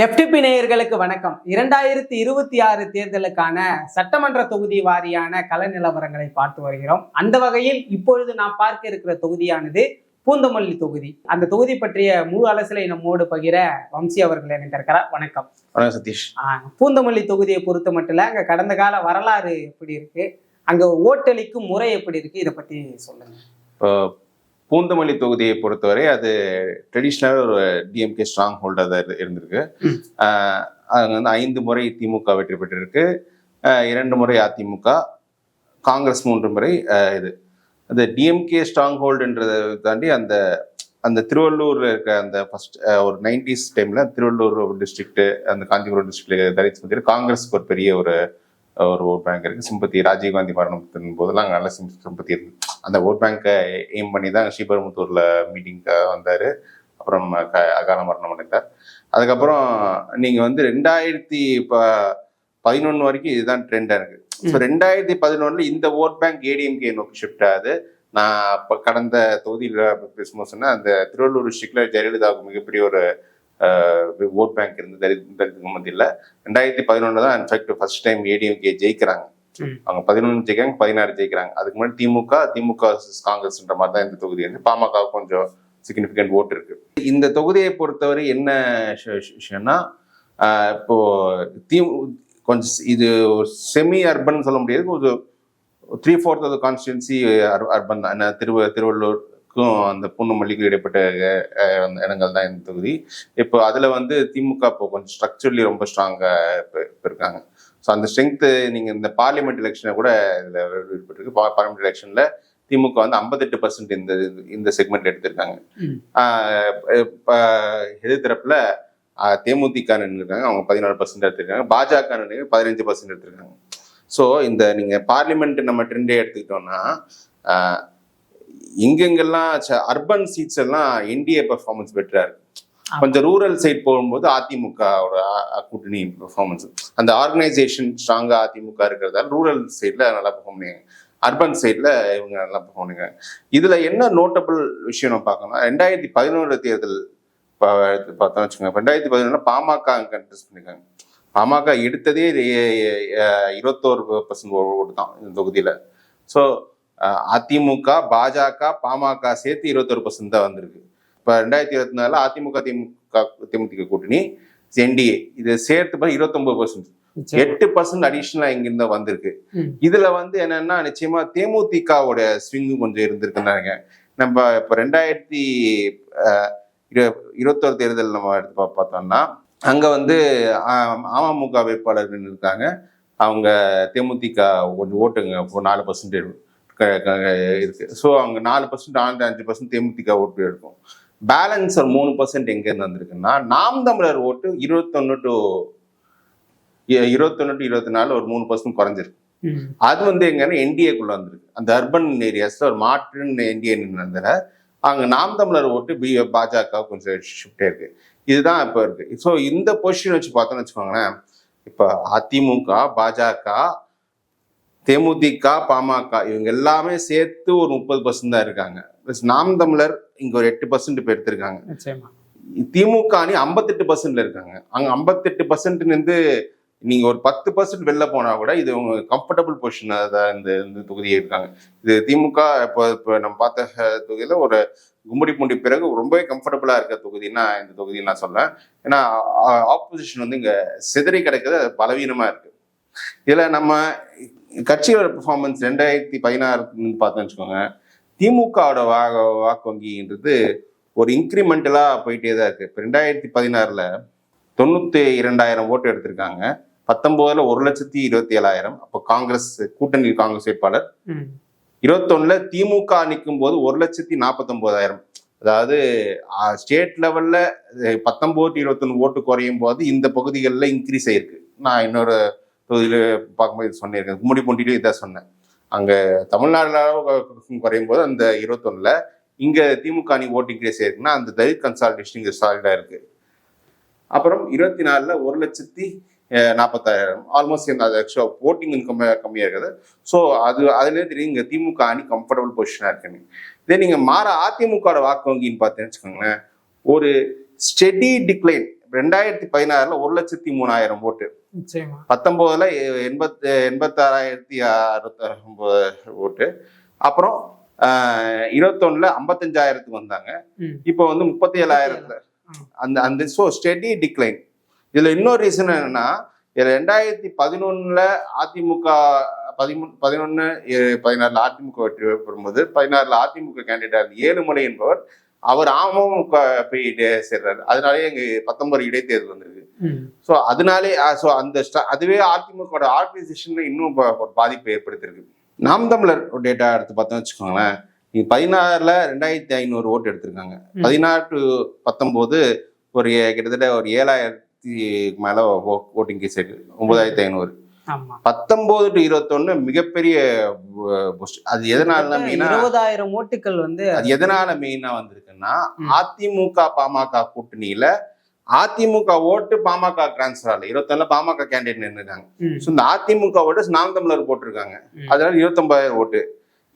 FTP நேயர்களுக்கு வணக்கம். இரண்டாயிரத்தி இருபத்தி ஆறு தேர்தலுக்கான சட்டமன்ற தொகுதி வாரியான கள நிலவரங்களை பார்த்து வருகிறோம். அந்த வகையில் இப்பொழுது நாம் பார்க்க இருக்கிற தொகுதியானது பூந்தமல்லி தொகுதி. அந்த தொகுதி பற்றிய முழு அலசலை நம்மோடு பகிர வம்சி அவர்கள் இணைந்திருக்கிறார். வணக்கம். வணக்கம் சதீஷ். ஆஹ், பூந்தமல்லி தொகுதியை பொறுத்த மட்டும் அங்க கடந்த கால வரலாறு எப்படி இருக்கு? அங்க ஓட்டளிக்கும் முறை எப்படி இருக்கு? இதை பத்தி சொல்லுங்க. இப்போ பூந்தமல்லி தொகுதியை பொறுத்தவரை அது ட்ரெடிஷ்னலாக ஒரு டிஎம்கே ஸ்ட்ராங் ஹோல்டர் இருந்திருக்கு. ம். ஆஹ் அங்க வந்து ஐந்து முறை திமுக வெற்றி பெற்றிருக்கு. இரண்டு முறை அதிமுக காங்கிரஸ் மூன்று முறை இது. அந்த டிஎம்கே ஸ்ட்ராங் ஹோல்டுன்றதை தாண்டி அந்த அந்த திருவள்ளூர்ல இருக்க அந்த ஃபர்ஸ்ட் ஒரு நைன்டிஸ் டைம்ல திருவள்ளூர் டிஸ்ட்ரிக்ட் அந்த காஞ்சிபுரம் டிஸ்ட்ரிக்ட்ல வந்து காங்கிரஸ்க்கு ஒரு பெரிய ஒரு ஒரு ஓட் பேங்க் இருக்கு. சிம்பத்தி ராஜீவ்காந்தி மரணத்தின் போதெல்லாம் நல்ல சிம் சிம்பத்தி இருக்கு அந்த ஓட் பேங்கை எய்ம் பண்ணி தான் ஸ்ரீபெரும்புத்தூர்ல மீட்டிங்க்கு வந்தாரு. அப்புறம் க- அகால மரணம் அடைந்தார். அதுக்கப்புறம் நீங்க வந்து ரெண்டாயிரத்தி ப பதினொன்று வரைக்கும் இதுதான் ட்ரெண்டா இருக்கு. ஸோ ரெண்டாயிரத்தி பதினொன்னுல இந்த ஓட் பேங்க் ஏடிஎம்கே நோக்கி ஷிஃப்ட் ஆகுது. நான் இப்போ கடந்த தொகுதியில் பேசும்போது சொன்னேன் அந்த திருவள்ளூர் டிஸ்ட்ரிக்ட்ல ஜெயலலிதாவுக்கு மிகப்பெரிய ஒரு ஓட் பேங்க் இருந்து தலித் தலித்துக்கு மத்தியில் ரெண்டாயிரத்தி பதினொன்று தான் in fact first time ADMK ஜெயிக்கிறாங்க. அவங்க பதினொன்று ஜெயிக்கிறாங்க பதினாறு ஜெயிக்கிறாங்க. அதுக்கு முன்னாடி திமுக திமுக காங்கிரஸ்ன்ற மாதிரி தான் இந்த தொகுதி வந்து பாமக கொஞ்சம் சிக்னிஃபிகண்ட் ஓட்டு இருக்கு. இந்த தொகுதியை பொறுத்தவரை என்ன விஷ- விஷ- விஷயம்னா இப்போ தி கொஞ்சம் இது செமி அர்பன் சொல்ல முடியாது. ஒரு three fourth of constituency urban தான். ஏன்னா திருவ திருவள்ளூருக்கும் அந்த பூந்தமல்லிக்கும் இடைப்பட்ட அஹ், அந்த இடங்கள் தான் இந்த தொகுதி. இப்போ அதுல வந்து திமுக இப்போ கொஞ்சம் ஸ்ட்ரக்சர்லி ரொம்ப ஸ்ட்ராங்கா இருக்காங்க ஸோ அந்த ஸ்ட்ரென்த் நீங்க இந்த பார்லிமெண்ட் எலெக்ஷனை கூட இதுல வெளிப்பட்டிருக்கு பார்லிமெண்ட் எலெக்ஷன்ல திமுக வந்து ஐம்பத்தெட்டு பர்சன்ட் இந்த இந்த செக்மெண்ட் எடுத்திருக்காங்க. இப்ப எதிர்த்தரப்புல தேமுதிக நின்றுருக்காங்க அவங்க பதினாலு பர்சன்ட் எடுத்திருக்காங்க. பாஜக நின்று பதினஞ்சு பர்சன்ட் எடுத்திருக்காங்க. ஸோ இந்த நீங்க பார்லிமெண்ட் நம்ம ட்ரெண்டே எடுத்துக்கிட்டோம்னா எங்கெங்கெல்லாம் அர்பன் சீட்ஸ் எல்லாம் என்டிஏ பெர்ஃபார்மன்ஸ் பெட்டரா இருக்கு கொஞ்சம் ரூரல் சைட் போகும்போது அதிமுகவோட கூட்டணி பெர்ஃபார்மன்ஸ் அந்த ஆர்கனைசேஷன் ஸ்ட்ராங்கா அதிமுக இருக்கிறதால ரூரல் சைட்ல நல்லா பெர்ஃபார்ம் பண்ணுவாங்க அர்பன் சைட்ல இவங்க நல்லா பெர்ஃபார்ம் பண்ணுவாங்க இதுல என்ன நோட்டபிள் விஷயம் நம்ம பார்க்கணும்னா ரெண்டாயிரத்தி பதினோரு தேர்தல் பார்த்தோம் பார்த்தோம்னு வச்சுக்கோங்க. ரெண்டாயிரத்தி பதினொன்றுல பாமக கண்டெஸ்ட் பண்ணிருக்காங்க பாமக எடுத்ததே இருபத்தோரு பர்சன்ட் ஓட்டு தான் இந்த தொகுதியில. ஸோ அதிமுக பாஜக பாமக சேர்த்து இருபத்தொரு பர்சன்ட் தான் வந்திருக்கு. இப்போ ரெண்டாயிரத்தி இருபத்தி நாலுல அதிமுக திமுக தேமுதிக கூட்டணி என்டிஏ. இதை சேர்த்து பார்த்தா இருபத்தொன்பது பர்சன்ட். எட்டு பர்சன்ட் அடிஷ்னலா இங்கிருந்து வந்திருக்கு. இதுல வந்து என்னன்னா நிச்சயமா தேமுதிகவோட ஸ்விங்கு கொஞ்சம் இருந்திருக்குன்னு நினைக்கிறேன் நம்ம இப்ப ரெண்டாயிரத்தி இருபத்தோரு தேர்தல் நம்ம எடுத்து பார்த்தோம்னா அங்க வந்து அமமுக வேட்பாளர்கள் இருக்காங்க. அவங்க தேமுதிக கொஞ்சம் ஓட்டுங்க நாலு பர்சன்ட் இருக்கு. ஸோ அவங்க நாலு பர்சன்ட் நாலு அஞ்சு பர்சன்ட் தேமுதிக ஓட்டு இருக்கும் பேலன்ஸ் ஒரு மூணு பர்சன்ட் எங்க இருந்து வந்திருக்குன்னா நாம் தமிழர் ஓட்டு இருபத்தொன்னு டு இருபத்தொன்னு டு இருபத்தி நாலு ஒரு மூணு பர்சன்ட் குறைஞ்சிருக்கு. அது வந்து எங்கன்னா என்டிஏக்குள்ள வந்திருக்கு. அந்த அர்பன் ஏரியாஸ்ல ஒரு மாற்றுன்னு என்டிஏ நின்றதுல அங்க நாம் தமிழர் ஓட்டு பி பாஜக கொஞ்சம் ஷிஃப்ட் இருக்கு. இதுதான் இப்போ இருக்கு. ஸோ இந்த பொசிஷன் வச்சு பார்த்தோம்னு வச்சுக்கோங்களேன் இப்போ அதிமுக பாஜக தேமுதிக பாமக இவங்க எல்லாமே சேர்த்து ஒரு முப்பது பர்சன்ட் தான் இருக்காங்க. ப்ளஸ் நாம் தமிழர் இங்க ஒரு எட்டு பர்சன்ட் இப்போ எடுத்திருக்காங்க. திமுக அணி ஐம்பத்தெட்டு பர்சன்ட்ல இருக்காங்க. அங்க ஐம்பத்தெட்டு பர்சன்ட் இருந்து நீங்க ஒரு பத்து பர்சன்ட் வெளில போனா கூட இது உங்க கம்ஃபர்டபுள் பொசிஷன் தான் இந்த இந்த தொகுதியே இருக்காங்க. இது திமுக இப்போ இப்போ நம்ம பார்த்த தொகுதியில ஒரு கும்மிடி பூண்டி பிறகு ரொம்பவே கம்ஃபர்டபுளா இருக்க தொகுதின்னா இந்த தொகுதியை நான் சொல்றேன். ஏன்னா ஆப்போசிஷன் வந்து இங்க சிதறி கிடக்குது பலவீனமா இருக்கு. இதுல நம்ம கட்சியோட பெர்ஃபார்மன்ஸ் ரெண்டாயிரத்தி பதினாறுன்னு பார்த்தோம்னு வச்சுக்கோங்க திமுகவோட வா வாக்கு வங்கின்றது ஒரு இன்க்ரிமெண்டலா போயிட்டே தான் இருக்கு. இப்போ ரெண்டாயிரத்தி பதினாறுல தொண்ணூத்தி இரண்டாயிரம் ஓட்டு எடுத்திருக்காங்க. பத்தொன்பதுல ஒரு லட்சத்தி இருபத்தி ஏழாயிரம். அப்போ காங்கிரஸ் கூட்டணி காங்கிரஸ் வேட்பாளர். இருபத்தொன்னுல திமுக நிற்கும் போது ஒரு லட்சத்தி நாற்பத்தொன்பதாயிரம் அதாவது ஸ்டேட் லெவல்ல பத்தொன்பது இருபத்தொன்னு ஓட்டு குறையும் போது இந்த பகுதிகளில் இன்க்ரீஸ் ஆயிருக்கு. நான் இன்னொரு தொகுதியில் பார்க்கும்போது சொன்னிருக்கேன் கும்மிடி பூண்டிலையும் இதை சொன்னேன். அங்கே தமிழ்நாடுல குறையும் போது அந்த இருபத்தொன்னில் இங்கே திமுக அணி ஓட்டிங் இன்க்ரீஸ் இருக்குன்னா அந்த தலித் கன்சால்டேஷன் இங்கே சாலிடா இருக்குது அப்புறம் இருபத்தி நாலில் ஒரு லட்சத்தி நாற்பத்தாயிரம் ஆல்மோஸ்ட் இந்த அது ஆக்சுவலா ஓட்டிங் கம்மியாக கம்மியாக இருக்குது. ஸோ அது அதுலேயே தெரியும் இங்கே திமுக அணி கம்ஃபர்டபுள் பொசிஷனாக இருக்குன்னு. இதே நீங்கள் மாற அதிமுக வாக்கு வங்கின்னு பார்த்தீங்கன்னு வச்சுக்கோங்களேன் ஒரு ஸ்டெடி டிக்ளைன் ரெண்டாயிரத்தி பதினாறில் ஒரு லட்சத்தி மூணாயிரம் ஓட்டு நிச்சயமா. பத்தொன்பதுல எண்பத்தி எண்பத்தாறாயிரத்தி அறுபத்தி ஓட்டு. அப்புறம் இருபத்தொன்னுல ஐம்பத்தஞ்சாயிரத்துக்கு வந்தாங்க. இப்போ வந்து முப்பத்தி ஏழாயிரத்துல. அந்த அந்த ஸோ ஸ்டெடி டிக்ளைன். இதுல இன்னொரு ரீசன் என்னன்னா இதுல ரெண்டாயிரத்தி பதினொன்னுல அதிமுக பதிமூணு பதினொன்னு பதினாறுல அதிமுக வெற்றி பெறும்போது பதினாறுல அதிமுக கேண்டிடேட் ஏழுமலை என்பவர் அவர் அமமுக போய் டே- சேர்றாரு. அதனாலேயே எங்க பத்தொன்பது இடைத்தேர்தல் வந்திருக்கு. ஸோ அதனாலே ஸோ அந்த அதுவே அதிமுக ஆர்கனைசேஷன்ல இன்னும் ஒரு பாதிப்பை ஏற்படுத்தியிருக்கு. நாம் தமிழர் டேட்டா எடுத்து பார்த்தோம்னு வச்சுக்கோங்களேன். நீங்க பதினாறுல ரெண்டாயிரத்தி ஐநூறு ஓட்டு எடுத்திருக்காங்க. பதினாறு to பத்தொன்பது ஒரு கிட்டத்தட்ட ஒரு ஏழாயிரத்தி மேல ஓட்டிங் கேஸ் இருக்கு ஒன்பதாயிரத்தி ஐநூறு. பத்தொன்பது டு இருபத்தொன்னு மிகப்பெரிய. அது எதனால மெயினா இருபதாயிரம் ஓட்டுகள் வந்து அது எதனால மெயினா வந்திருக்குன்னா. அதிமுக பாமக கூட்டணியில அதிமுக ஓட்டு பாமக டிரான்ஸ்ஃபர் ஆகல இருபத்தொன்னுல பாமக கேண்டிடேட் நின்றுருக்காங்க ம். ஸோ இந்த அதிமுக ஓட்டு நாம் தமிழர் போட்டிருக்காங்க. அதனால இருபத்தொன்பதாயிரம் ஓட்டு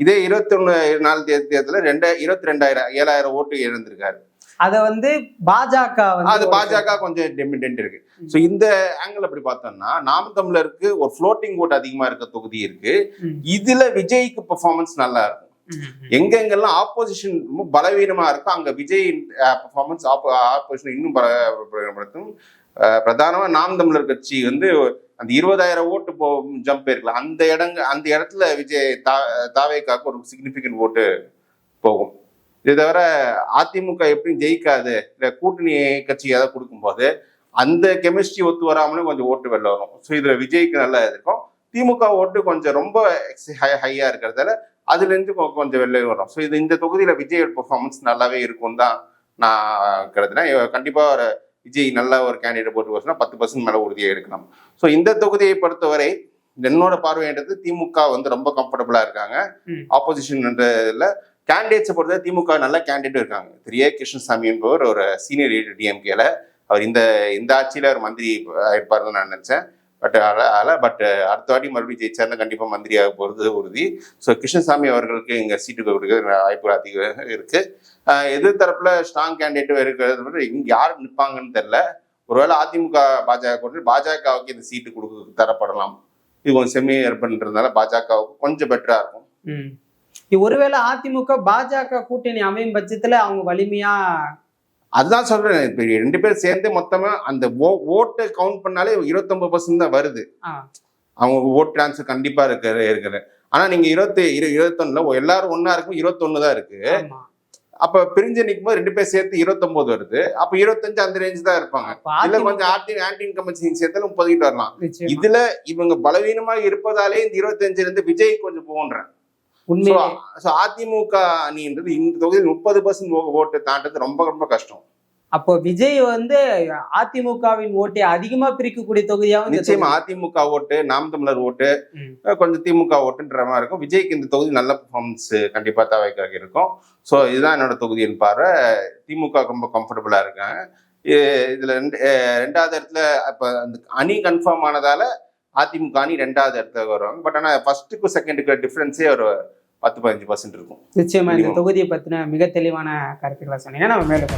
இதே இருபத்தொன்னு நாலு தேர்தல் தேர்தல ரெண்டா இருபத்தி ரெண்டாயிரம் ஏழாயிரம் ஓட்டு இழந்திருக்காரு அத வந்து பாஜக அது பாஜக கொஞ்சம் டெமிடென்ட் இருக்கு. ஸோ இந்த ஆங்கிள் அப்படி பார்த்தோம்னா நாம் தமிழருக்கு ஒரு ஃப்ளோட்டிங் ஓட்டு அதிகமா இருக்க தொகுதி இருக்கு. இதுல விஜய்க்கு பெர்ஃபார்மன்ஸ் நல்லா இருக்கும். எங்கெங்கெல்லாம் ஆப்போசிஷன் ரொம்ப பலவீனமா இருக்கோ அங்க விஜய் பெர்ஃபார்மன்ஸ் ஆப்போசிஷன் இன்னும் பலப்படுத்தும் பிரதானமா நாம் தமிழர் கட்சி வந்து அந்த இருபதாயிரம் ஓட்டு போ ஜம்ப் இருக்கலாம் அந்த இடங்க அந்த இடத்துல விஜய் தா தாவேக்காக்கு ஒரு சிக்னிஃபிகண்ட் ஓட்டு போகும் இது தவிர அதிமுக எப்படியும் ஜெயிக்காது. இல்ல கூட்டணி கட்சி ஏதாவது கொடுக்கும்போது அந்த கெமிஸ்ட்ரி ஒத்து வராமலும் கொஞ்சம் ஓட்டு வெளில வரும். ஸோ இதுல விஜய்க்கு நல்லா இருக்கும். திமுக ஓட்டு கொஞ்சம் ரொம்ப ஹையா இருக்கிறதால அதுல இருந்து கொ- கொஞ்சம் வெளில வரும். ஸோ இது இந்த தொகுதியில விஜய் பெர்ஃபார்மன்ஸ் நல்லாவே இருக்கும் தான் நான் கருதுனேன் இவ கண்டிப்பா ஒரு விஜய் நல்ல ஒரு கேண்டிடேட் போட்டு வச்சுனா பத்து பர்சன்ட் மேல உறுதியை எடுக்கலாம் ஸோ இந்த தொகுதியை பொறுத்தவரை என்னோட பார்வைன்றது திமுக வந்து ரொம்ப கம்ஃபர்டபுளா இருக்காங்க. ஆப்போசிஷன்ன்றதுல கேண்டிடேட்ஸை பொறுத்த திமுக நல்ல கேண்டிடேட் இருக்காங்க. திரு. ஏ. கிருஷ்ணசாமி என்பவர் ஒரு சீனியர் டிஎம்கேல அவர் இந்த இந்த ஆட்சியில் அவர் மந்திரி இருப்பாருன்னு நான் நினச்சேன். பட் அல பட் அடுத்த வாட்டி மறுபடியும் கண்டிப்பாக மந்திரி மந்திரியாக போகிறது உறுதி. ஸோ கிருஷ்ணசாமி அவர்களுக்கு இங்கே சீட்டு கொடுக்க வாய்ப்புகள் அதிகம் இருக்கு. எதிர்த்தரப்பில் ஸ்ட்ராங் கேண்டிடேட் இருக்கிறது விட இங்க யார் நிற்பாங்கன்னு தெரில ஒருவேளை அதிமுக பாஜக கொண்டு பாஜகவுக்கு இந்த சீட்டு கொடுக்க தரப்படலாம். இது கொஞ்சம் செமி பண்ணுறதுனால பாஜகவுக்கு கொஞ்சம் பெட்டரா இருக்கும். ஒருவேளை அதிமுக பாஜக கூட்டணி அமையும் பட்சத்துல அவங்க வலிமையா அதுதான் சொல்றேன். இப்ப ரெண்டு பேரும் சேர்ந்து மொத்தமா அந்த ஓட்டை கவுண்ட் பண்ணாலே இருபத்தொன்பது பர்சன்ட் தான் வருது. அவங்க ஓட் டிரான்ஸ்ஃபர் கண்டிப்பா இருக்கிற இருக்கிற. ஆனா நீங்க இருபத்தி இரு இருபத்தொன்னுல எல்லாரும் ஒன்னா இருக்கும் இருபத்தொன்னு தான் இருக்கு. அப்ப பிரிஞ்சு நிற்கும் போது ரெண்டு பேர் சேர்த்து இருபத்தொன்பது வருது. அப்ப இருபத்தஞ்சு அந்த ரேஞ்ச் தான் இருப்பாங்க. இல்ல கொஞ்சம் ஆன்டி ஆன்டி இன்கம்பன்சி சேர்த்தாலும் முப்பது கிட்ட வரலாம். இதுல இவங்க பலவீனமா இருப்பதாலே இந்த இருபத்தஞ்சுல இருந்து விஜய் கொஞ்சம் போன்றேன் ஸோ அதிமுக அணின்றது இந்த தொகுதியில் முப்பது பர்சன்ட் ஓட்டு தாண்டது ரொம்ப ரொம்ப கஷ்டம். அப்போ விஜய் வந்து அதிமுகவின் ஓட்டை அதிகமா பிரிக்கக்கூடிய தொகுதியாவும் இந்த நிச்சயமா அதிமுக ஓட்டு நாம் தமிழர் ஓட்டு கொஞ்சம் திமுக ஓட்டுன்ற மாதிரி இருக்கும். விஜய்க்கு இந்த தொகுதி நல்ல பெர்ஃபார்மன்ஸ் கண்டிப்பா தவைக்காக இருக்கும். ஸோ இதுதான் என்னோட தொகுதியின் பார்வை. திமுக ரொம்ப கம்ஃபர்டபுளா இருக்காங்க இ- இதுல ரெண்டு ரெண்டாவது இடத்துல அப்ப அந்த அணி கன்ஃபார்ம் ஆனதால அதிமுக அணி ரெண்டாவது இடத்துல வருவாங்க பட் ஆனா ஃபர்ஸ்ட்டுக்கும் செகண்டுக்கு டிஃபரன்ஸே ஒரு பத்து பதினஞ்சு பர்சன்ட் இருக்கும் நிச்சயமா இந்த. தொகுதியை பத்தின மிக தெளிவான கருத்துக்களை சொன்னீங்க நம்ம மேலும்.